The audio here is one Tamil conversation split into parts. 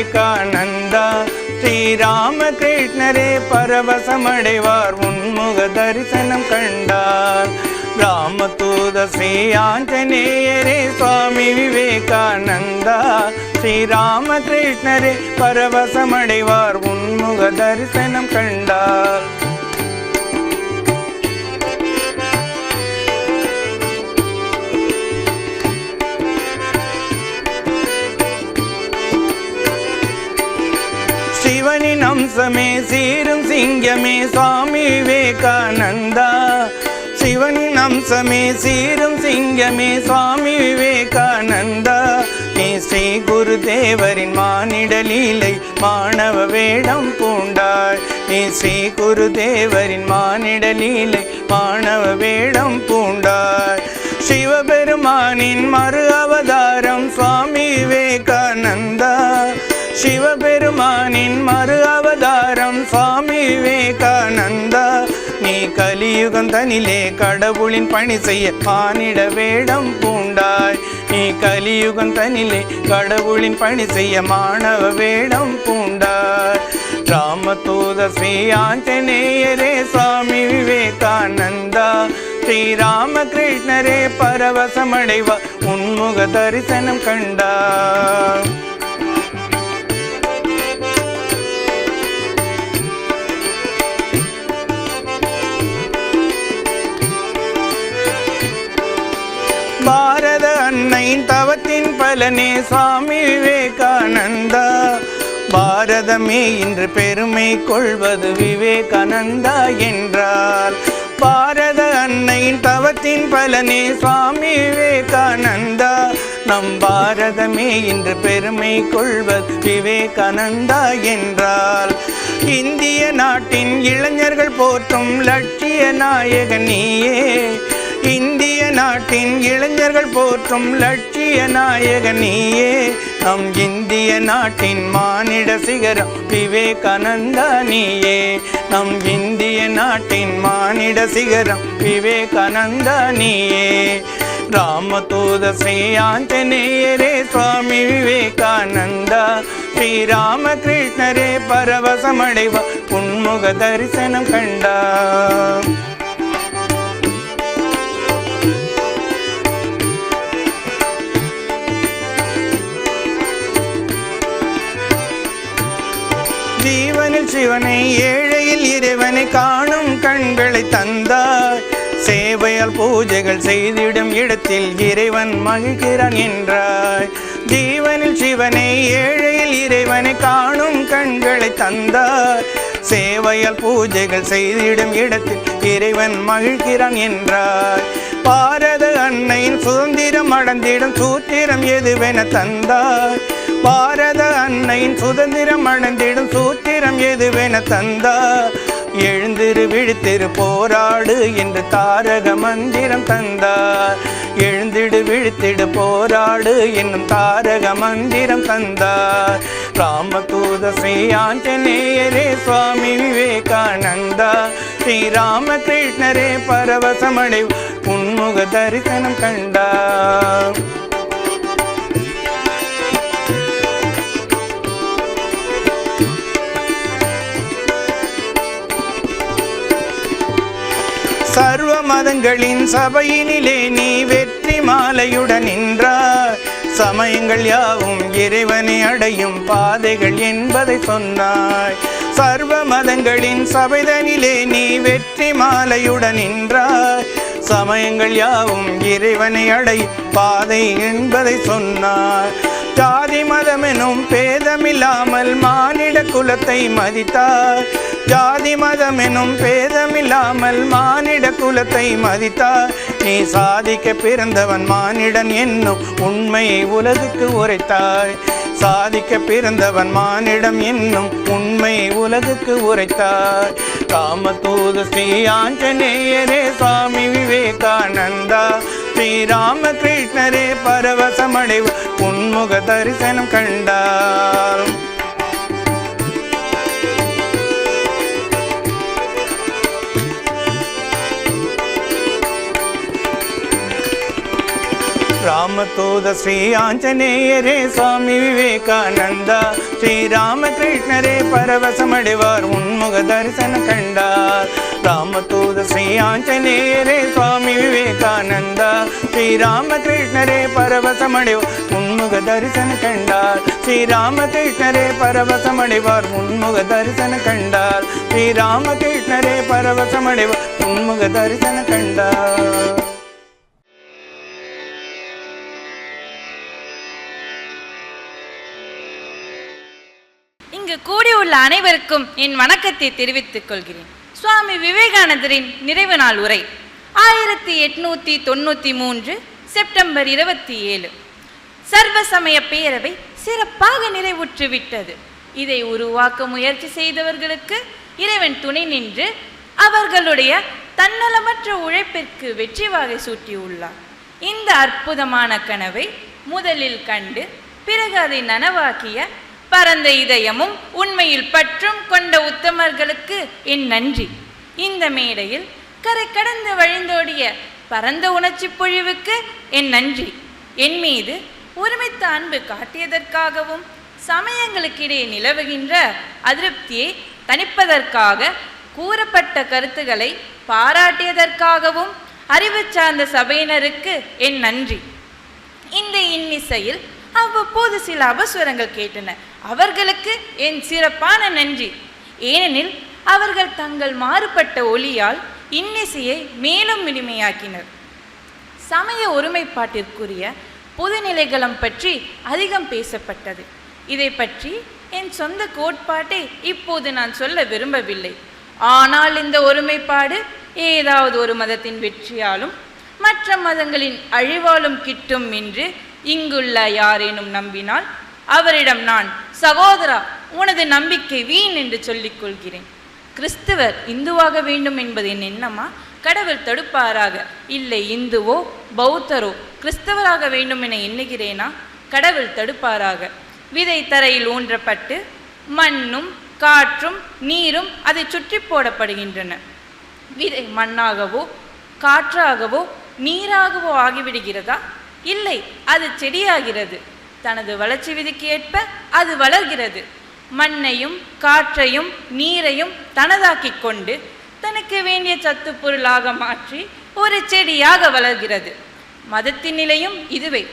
விவேகானந்தா ஸ்ரீராமகிருஷ்ணரே பரவசமடைவார். உன்முக தரிசனம் கண்டார். ராமதூத ஸ்ரீ ஆஞ்சநேயரே சுவாமி விவேகானந்தா ஸ்ரீராமகிருஷ்ணரே பரவசமடைவார். உன்முக தரிசனம் கண்டார். சிவனின் அம்சமே சீரும் சிங்கமே சுவாமி விவேகானந்தா. சிவனின் அம்சமே சீரும் சிங்கமே சுவாமி விவேகானந்தா. நீ ஸ்ரீ குரு தேவரின் மானிட லீலை மாணவ வேடம் பூண்டாய். நீ ஸ்ரீ குரு தேவரின் மானிட லீலை மாணவ வேடம் பூண்டாய். சிவபெருமானின் மறு அவதாரம் சுவாமி விவேகானந்தா. சிவபெருமானின் மறு அவதாரம் சுவாமி விவேகானந்தா. நீ கலியுகம் தனிலே கடவுளின் பணி செய்ய மானிட வேடம் பூண்டாய். நீ கலியுகம் தனிலே கடவுளின் பணி செய்ய மாணவ வேடம் பூண்டாய். ராமதூத ஸ்ரீ ஆஞ்சநேயரே சுவாமி விவேகானந்தா. ஸ்ரீராமகிருஷ்ணரே பரவசமடைவா உன்முக தரிசனம் கண்டா. அன்னையின் பலனே சுவாமி விவேகானந்தா. பாரதமே இன்று பெருமை கொள்வது விவேகானந்தா என்றார். பாரத அன்னையின் தவத்தின் பலனே சுவாமி விவேகானந்தா. நம் பாரதமே இன்று பெருமை கொள்வது விவேகானந்தா என்றால் இந்திய நாட்டின் இளைஞர்கள் போற்றும் லட்சிய நாயகன் நீயே. இந்திய நாட்டின் இளைஞர்கள் போற்றும் லட்சிய நாயகன் நீயே. நம் இந்திய நாட்டின் மானிட சிகரம் விவேகானந்தா நீயே. நம் இந்திய நாட்டின் மானிட சிகரம் விவேகானந்தா நீயே. ராமதூத ஸ்ரீ ஆஞ்சநேயரே சுவாமி விவேகானந்தா. ஸ்ரீராமகிருஷ்ணரே பரவசமடைவா உன்முக தரிசனம் கண்டா. இறைவனை ஏழையில் இறைவனை காணும் கண்களை தந்தாய். சேவையால் பூஜைகள் செய்திடும் இடத்தில் இறைவன் மகிழ்கிறான் என்றாய். ஜீவனில் சிவனை ஏழையில் இறைவனை காணும் கண்களை தந்தாய். சேவையால் பூஜைகள் செய்திடும் இடத்தில் இறைவன் மகிழ்கிறான் என்றாய். பாரத அன்னையின் சுதந்திரம் அடந்திடும் சூத்திரம் எதுவென தந்தாய். பாரத அன்னையின் சுதந்திரம் அடைந்திடும் சூத்திரம் எதுவென தந்தா? எழுந்திரு விழித்திரு போராடு என்று தாரக மந்திரம் தந்தார் எழுந்திடு விழித்திடு போராடு என்னும் தாரக மந்திரம் தந்தார் ராமதூத ஸ்ரீ ஆஞ்சநேயரே சுவாமி விவேகானந்தா. ஸ்ரீ ராமகிருஷ்ணரே பரவசமடை உன்முக தரிசனம் கண்டார் மதங்களின் சபையினிலே நீ வெற்றி மாலையுடன் நின்றாய். சமயங்கள் யாவும் இறைவனை அடையும் பாதைகள் என்பதை சொன்னாய். சர்வ மதங்களின் சபைதனிலே நீ வெற்றி மாலையுடன் நின்றாய். சமயங்கள் யாவும் இறைவனை அடை பாதை என்பதை சொன்னார் ஜாதி மதமெனும் பேதமில்லாமல் மானிட குலத்தை மதித்தார். ஜாதி மதமெனும் பேதமில்லாமல் மானிட குலத்தை மதித்தார். நீ சாதிக்க பிறந்தவன் மானிடன் என்னும் உண்மையை உலகுக்கு உரைத்தாய். சாதிக்க பிறந்தவன் மானிடம் என்னும் உண்மையை உலகுக்கு உரைத்தார் காமதூது ஸ்ரீ ஆஞ்சநேயரே சுவாமி விவேகானந்தா. శ్రీరామకృష్ణరే பரவசமடைவு ఉన్ముఖ దర్శనం కండ. రామతోద శ్రీ ఆంజనేయరే స్వామి వివేకానంద శ్రీరామకృష్ణరే పరవశమడివార్ ఉన్ముగ దర్శన కండ. రామతో శ్రీ ఆంజనే రే స్వామి వివేకానంద శ్రీరామకృష్ణ రే పరవసమడివ్ మున్ముగ దర్శన కండార్ శ్రీరామకృష్ణ రే పరవసమడివార్ మున్ముగ దర్శన కండార్ శ్రీరామకృష్ణ రే పరవసమడివార్ మున్ముగ దర్శన కండార్ இங்கு கூடியுள்ள அனைவருக்கும் என் வணக்கத்தை தெரிவித்துக் கொள்கிறேன் சுவாமி விவேகானந்தரின் நிறைவு நாள் உரை. ஆயிரத்தி எட்நூத்தி தொண்ணூத்தி மூன்று செப்டம்பர் இருபத்தி ஏழு. சர்வ சமய பேரவை சிறப்பாக நிறைவுற்று விட்டது. இதை உருவாக்க முயற்சி செய்தவர்களுக்கு இறைவன் துணை நின்று அவர்களுடைய தன்னலமற்ற உழைப்பிற்கு வெற்றி வாகை சூட்டியுள்ளார். இந்த அற்புதமான கனவை முதலில் கண்டு பிறகு அதை நனவாக்கிய பரந்த இதயமும் உண்மையில் பற்றும் கொண்ட உத்தமர்களுக்கு என் நன்றி. இந்த மேடையில் கரை கடந்து வழிந்தோடிய பரந்த உணர்ச்சி பொழிவுக்கு என் நன்றி. என் மீது ஒருமித்த அன்பு காட்டியதற்காகவும் சமயங்களுக்கிடையே நிலவுகின்ற அதிருப்தியை தணிப்பதற்காக கூறப்பட்ட கருத்துக்களை பாராட்டியதற்காகவும் அறிவு சார்ந்த சபையினருக்கு என் நன்றி. இந்த இன்னிசையில் அவ்வப்போது சில அபஸ்வரங்கள் கேட்டன. அவர்களுக்கு என் சிறப்பான நன்றி. ஏனெனில் அவர்கள் தங்கள் மாறுபட்ட ஒளியால் இன்னிசையை மேலும் இனிமையாக்கினர். சமய ஒருமைப்பாட்டிற்குரிய பொதுநிலைகளம் பற்றி அதிகம் பேசப்பட்டது. இதை பற்றி என் சொந்த கோட்பாட்டை இப்போது நான் சொல்ல விரும்பவில்லை. ஆனால் இந்த ஒருமைப்பாடு ஏதாவது ஒரு மதத்தின் வெற்றியாலும் மற்ற மதங்களின் அழிவாலும் கிட்டும் என்று இங்குள்ள யாரேனும் நம்பினால் அவரிடம் நான் சகோதரா உனது நம்பிக்கை வீண் என்று சொல்லிக் கொள்கிறேன். கிறிஸ்துவர் இந்துவாக வேண்டும் என்பது என் எண்ணமா? கடவுள் தடுப்பாராக. இல்லை இந்துவோ பௌத்தரோ கிறிஸ்தவராக வேண்டும் என எண்ணுகிறேனா? கடவுள் தடுப்பாராக. விதை தரையில் ஊன்றப்பட்டு மண்ணும் காற்றும் நீரும் அதை சுற்றி போடப்படுகின்றன. விதை மண்ணாகவோ காற்றாகவோ நீராகவோ ஆகிவிடுகிறதா? இல்லை அது செடியாகிறது. தனது வளர்ச்சி விதிக்கு ஏற்ப அது வளர்கிறது. மண்ணையும் காற்றையும் நீரையும் தனதாக்கிக் கொண்டு தனக்கு வேண்டிய சத்து பொருளாக மாற்றி ஒரு செடியாக வளர்கிறது. மதத்தின் நிலையும் இதுவே.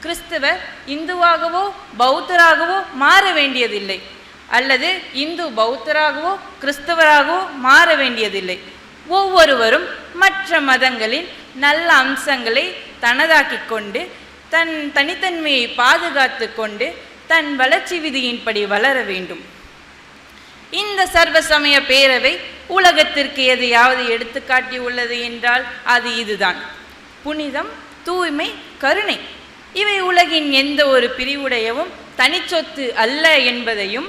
கிறிஸ்துவர் இந்துவாகவோ பௌத்தராகவோ மாற வேண்டியதில்லை. அல்லது இந்து பௌத்தராகவோ கிறிஸ்தவராகவோ மாற வேண்டியதில்லை. ஒவ்வொருவரும் மற்ற மதங்களின் நல்ல அம்சங்களை தனதாக்கிக் கொண்டு தன் தனித்தன்மையை பாதுகாத்து கொண்டு தன் வளர்ச்சி விதியின்படி வளர வேண்டும். இந்த சர்வ சமய பேரவை உலகத்திற்கு எதையாவது எடுத்துக்காட்டி உள்ளது என்றால் அது இதுதான். புனிதம் தூய்மை கருணை. இவை உலகின் எந்த ஒரு பிரிவுடையவும் தனிச்சொத்து அல்ல என்பதையும்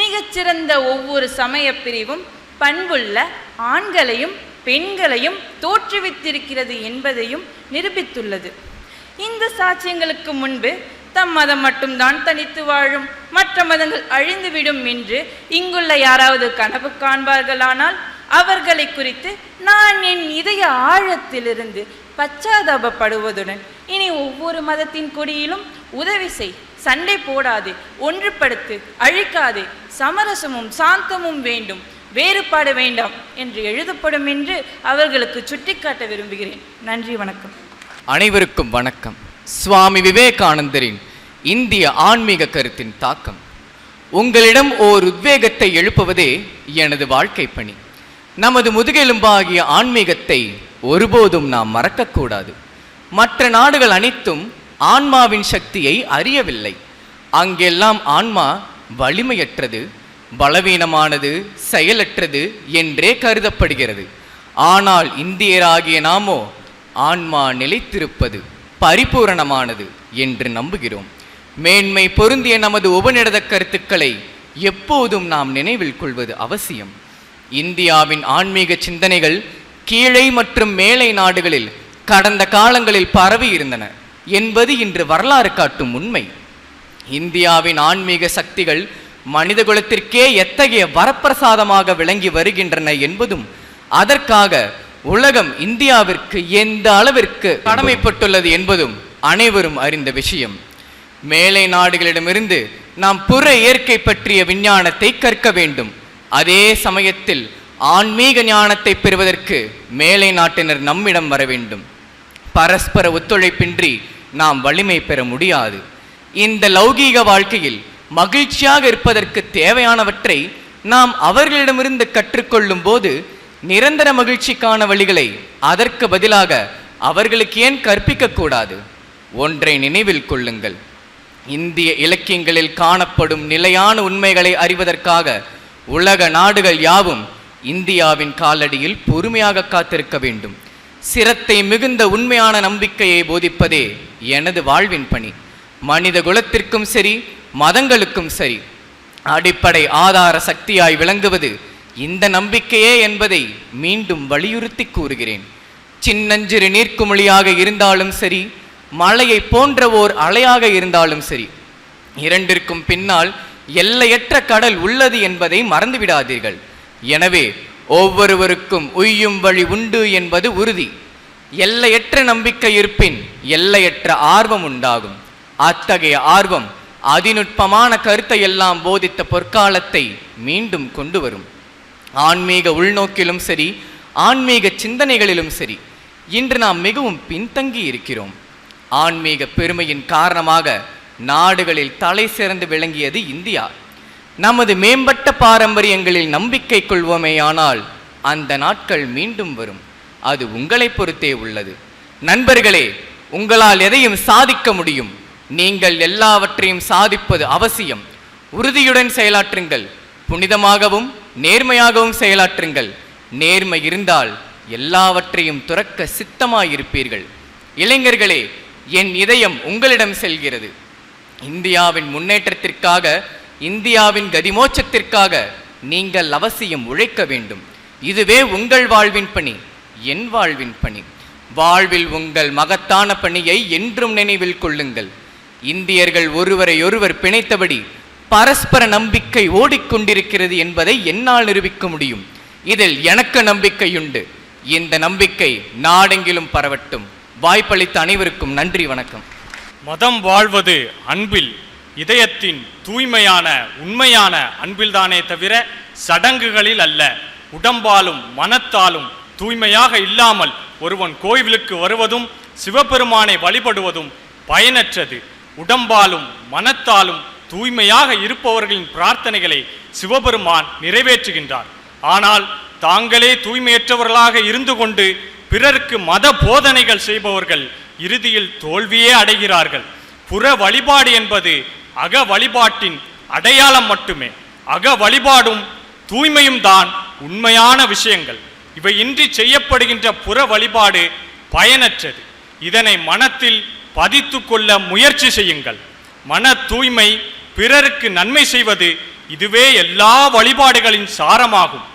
மிகச்சிறந்த ஒவ்வொரு சமய பிரிவும் பண்புள்ள ஆண்களையும் பெண்களையும் தோற்றுவித்திருக்கிறது என்பதையும் நிரூபித்துள்ளது. இந்த சாட்சியங்களுக்கு முன்பு தம் மதம் மட்டும்தான் தனித்து வாழும் மற்ற மதங்கள் அழிந்துவிடும் என்று இங்குள்ள யாராவது கனவு காண்பார்களானால் அவர்களை குறித்து நான் என் இதய ஆழத்திலிருந்து பச்சாதாபப்படுவதுடன் இனி ஒவ்வொரு மதத்தின் கொடியிலும் உதவி செய் சண்டை போடாதே ஒன்றுபடுத்து அழிக்காதே சமரசமும் சாந்தமும் வேண்டும். வேறுபாடு வேண்டாம் என்று எழுதப்படும் என்று அவர்களுக்கு சுட்டிக்காட்ட விரும்புகிறேன். நன்றி வணக்கம். அனைவருக்கும் வணக்கம். சுவாமி விவேகானந்தரின் இந்திய ஆன்மீக கருத்தின் தாக்கம். உங்களிடம் ஓர் உத்வேகத்தை எழுப்புவதே எனது வாழ்க்கை பணி. நமது முதுகெலும்பாகிய ஆன்மீகத்தை ஒருபோதும் நாம் மறக்கக்கூடாது. மற்ற நாடுகள் அனைத்தும் ஆன்மாவின் சக்தியை அறியவில்லை. அங்கெல்லாம் ஆன்மா வலிமையற்றது. பலவீனமானது செயலற்றது என்றே கருதப்படுகிறது. ஆனால் இந்தியராகிய நாமோ ஆன்மா நிலைத்திருப்பது பரிபூரணமானது என்று நம்புகிறோம். மேன்மை பொருந்திய நமது உபநிடத கருத்துக்களை எப்போதும் நாம் நினைவில் கொள்வது அவசியம். இந்தியாவின் ஆன்மீக சிந்தனைகள் கீழே மற்றும் மேலை நாடுகளில் கடந்த காலங்களில் பரவி இருந்தன என்பது இன்று வரலாறு காட்டும் உண்மை. இந்தியாவின் ஆன்மீக சக்திகள் மனிதகுலத்திற்கே எத்தகைய வரப்பிரசாதமாக விளங்கி வருகின்றன என்பதும் அதற்காக உலகம் இந்தியாவிற்கு எந்த அளவிற்கு கடமைப்பட்டுள்ளது என்பதும் அனைவரும் அறிந்த விஷயம். மேலை நாடுகளிடமிருந்து நாம் புற இயற்கை பற்றிய விஞ்ஞானத்தை கற்க வேண்டும். அதே சமயத்தில் ஆன்மீக ஞானத்தை பெறுவதற்கு மேலை நாட்டினர் நம்மிடம் வர வேண்டும். பரஸ்பர ஒத்துழைப்பின்றி நாம் வலிமை பெற முடியாது. இந்த லௌகீக வாழ்க்கையில் மகிழ்ச்சியாக இருப்பதற்கு தேவையானவற்றை நாம் அவர்களிடமிருந்து கற்றுக்கொள்ளும் போது நிரந்தர மகிழ்ச்சிக்கான வழிகளை அதற்கு பதிலாக அவர்களுக்கு ஏன் கற்பிக்கக்கூடாது? ஒன்றை நினைவில் கொள்ளுங்கள். இந்திய இலக்கியங்களில் காணப்படும் நிலையான உண்மைகளை அறிவதற்காக உலக நாடுகள் யாவும் இந்தியாவின் காலடியில் பொறுமையாக காத்திருக்க வேண்டும். சிரத்தை மிகுந்த உண்மையான நம்பிக்கையை போதிப்பதே எனது வாழ்வின் பணி. மனித குலத்திற்கும் சரி மதங்களுக்கும் சரி அடிப்படை ஆதார சக்தியாய் விளங்குவது இந்த நம்பிக்கையே என்பதை மீண்டும் வலியுறுத்தி கூறுகிறேன். சின்னஞ்சிறு நீர்க்குமிழியாக இருந்தாலும் சரி மலையை போன்ற ஓர் அலையாக இருந்தாலும் சரி இரண்டிற்கும் பின்னால் எல்லையற்ற கடல் உள்ளது என்பதை மறந்துவிடாதீர்கள். எனவே ஒவ்வொருவருக்கும் உய்யும் வழி உண்டு என்பது உறுதி. எல்லையற்ற நம்பிக்கை இருப்பின் எல்லையற்ற ஆர்வம் உண்டாகும். அத்தகைய ஆர்வம் அதிநுட்பமான கருத்தை எல்லாம் போதித்த பொற்காலத்தை மீண்டும் கொண்டு வரும். ஆன்மீக உள்நோக்கிலும் சரி ஆன்மீக சிந்தனைகளிலும் சரி இன்று நாம் மிகவும் பின்தங்கி இருக்கிறோம். ஆன்மீக பெருமையின் காரணமாக நாடுகளில் தலை சிறந்து விளங்கியது இந்தியா. நமது மேம்பட்ட பாரம்பரியங்களில் நம்பிக்கை கொள்வோமேயானால் அந்த நாட்கள் மீண்டும் வரும். அது உங்களை பொறுத்தே உள்ளது. நண்பர்களே உங்களால் எதையும் சாதிக்க முடியும். நீங்கள் எல்லாவற்றையும் சாதிப்பது அவசியம். உறுதியுடன் செயலாற்றுங்கள். புனிதமாகவும் நேர்மையாகவும் செயலாற்றுங்கள். நேர்மை இருந்தால் எல்லாவற்றையும் துறக்க சித்தமாயிருப்பீர்கள். இளைஞர்களே என் இதயம் உங்களிடம் செல்கிறது. இந்தியாவின் முன்னேற்றத்திற்காக இந்தியாவின் கதிமோச்சத்திற்காக நீங்கள் அவசியம் உழைக்க வேண்டும். இதுவே உங்கள் வாழ்வின் பணி என் வாழ்வின் பணி. வாழ்வில் உங்கள் மகத்தான பணியை என்றும் நினைவில் கொள்ளுங்கள். இந்தியர்கள் ஒருவரை ஒருவர் பிணைத்தபடி பரஸ்பர நம்பிக்கை ஓடிக்கொண்டிருக்கிறது என்பதை என்னால் நிரூபிக்க முடியும். இதில் எனக்கு நம்பிக்கையுண்டு இந்த நம்பிக்கை நாடெங்கிலும் பரவட்டும். வாய்ப்பளித்த அனைவருக்கும் நன்றி வணக்கம். மதம் வாழ்வது அன்பில் இதயத்தின் தூய்மையான உண்மையான அன்பில்தானே தவிர சடங்குகளில் அல்ல. உடம்பாலும் மனத்தாலும் தூய்மையாக இல்லாமல் ஒருவன் கோவிலுக்கு வருவதும் சிவபெருமானை வழிபடுவதும் பயனற்றது. உடம்பாலும் மனத்தாலும் தூய்மையாக இருப்பவர்களின் பிரார்த்தனைகளை சிவபெருமான் நிறைவேற்றுகின்றார். ஆனால் தாங்களே தூய்மையற்றவர்களாக இருந்து கொண்டு பிறருக்கு மத போதனைகள் செய்பவர்கள் இறுதியில் தோல்வியே அடைகிறார்கள். புற வழிபாடு என்பது அக வழிபாட்டின் அடையாளம் மட்டுமே. அக வழிபாடும் தூய்மையும் தான் உண்மையான விஷயங்கள். இவை இன்றி செய்யப்படுகின்ற புற வழிபாடு பயனற்றது. இதனை மனத்தில் பதித்து கொள்ள முயற்சி செய்யுங்கள். மன தூய்மை பிறருக்கு நன்மை செய்வது இதுவே எல்லா வழிபாடுகளின் சாரமாகும்.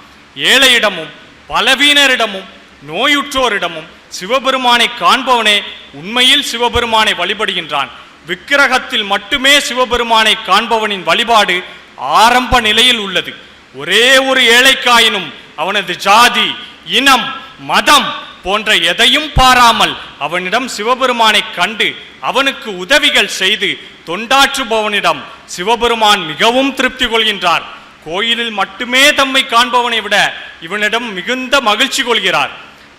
ஏழையிடமும் பலவீனரிடமும் நோயுற்றோரிடமும் சிவபெருமானை காண்பவனே உண்மையில் சிவபெருமானை வழிபடுகின்றான். விக்கிரகத்தில் மட்டுமே சிவபெருமானை காண்பவனின் வழிபாடு ஆரம்ப நிலையில் உள்ளது. ஒரே ஒரு ஏழைக்காயினும் அவனது ஜாதி இனம் மதம் போன்ற எதையும் பாராமல் அவனிடம் சிவபெருமானை கண்டு அவனுக்கு உதவிகள் செய்து தொண்டாற்றுபவனிடம் சிவபெருமான் மிகவும் திருப்தி கொள்கின்றார். கோயிலில் மட்டுமே தம்மை காண்பவனை விட இவனிடம் மிகுந்த மகிழ்ச்சி கொள்கிறார்.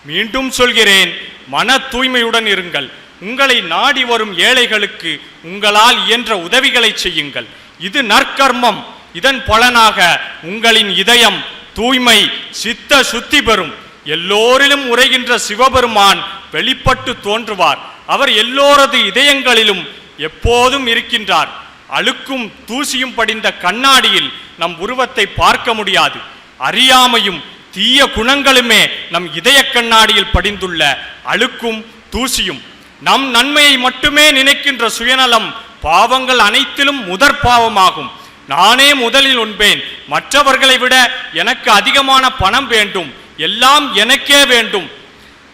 மீண்டும் சொல்கிறேன் மன தூய்மையுடன் இருங்கள். உங்களை நாடி வரும் ஏழைகளுக்கு உங்களால் இயன்ற உதவிகளை செய்யுங்கள். இது நற்கர்மம். இதன் பலனாக உங்களின் இதயம் தூய்மை சித்த சுத்தி பெறும். எல்லோரிலும் உரைகின்ற சிவபெருமான் வெளிப்பட்டு தோன்றுவார். அவர் எல்லோரது இதயங்களிலும் எப்போதும் இருக்கின்றார். அழுக்கும் தூசியும் படிந்த கண்ணாடியில் நம் உருவத்தை பார்க்க முடியாது. அறியாமையும் தீய குணங்களுமே நம் இதய கண்ணாடியில் படிந்துள்ள அழுக்கும் தூசியும். நம் நன்மையை மட்டுமே நினைக்கின்ற சுயநலம் பாவங்கள் அனைத்திலும் முதற் பாவமாகும். நானே முதலில் உண்பேன். மற்றவர்களை விட எனக்கு அதிகமான பணம் வேண்டும். எல்லாம் எனக்கே வேண்டும்.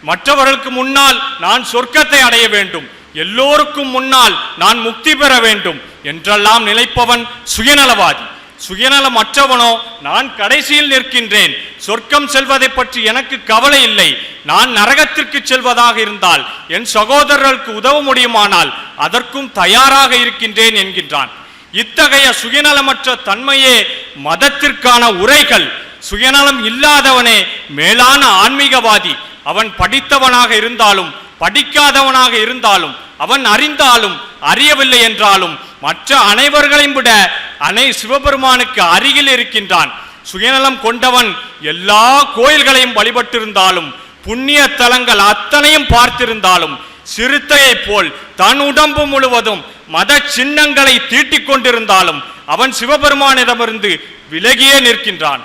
மற்றவர்களுக்கு முன்னால் நான் சொர்க்கத்தை அடைய வேண்டும். எல்லோருக்கும் முன்னால் நான் முக்தி பெற வேண்டும். என்றெல்லாம் நினைப்பவன் சுயநலவாதி. சுயநலமற்றவனோ நான் கடைசியில் நிற்கின்றேன். சொர்க்கம் செல்வதை பற்றி எனக்கு கவலை இல்லை. நான் நரகத்திற்கு செல்வதாக இருந்தால் என் சகோதரர்களுக்கு உதவ முடியுமானால் அதற்கும் தயாராக இருக்கின்றேன் என்கின்றான். இத்தகைய சுயநலமற்ற தன்மையே மதத்திற்கான உரைகள். சுயநலம் இல்லாதவனே மேலான ஆன்மீகவாதி. அவன் படித்தவனாக இருந்தாலும் படிக்காதவனாக இருந்தாலும் அவன் அறிந்தாலும் அறியவில்லை என்றாலும் மற்ற அனைவர்களையும் விட அனை சிவபெருமானுக்கு அருகில் இருக்கின்றான். சுயநலம் கொண்டவன் எல்லா கோயில்களையும் வழிபட்டிருந்தாலும் புண்ணிய தலங்கள் அத்தனையும் பார்த்திருந்தாலும் சிறுத்தையைப் போல் தன் உடம்பு முழுவதும் மத சின்னங்களை தீட்டிக் கொண்டிருந்தாலும் அவன் சிவபெருமானிடமிருந்து விலகியே நிற்கின்றான்.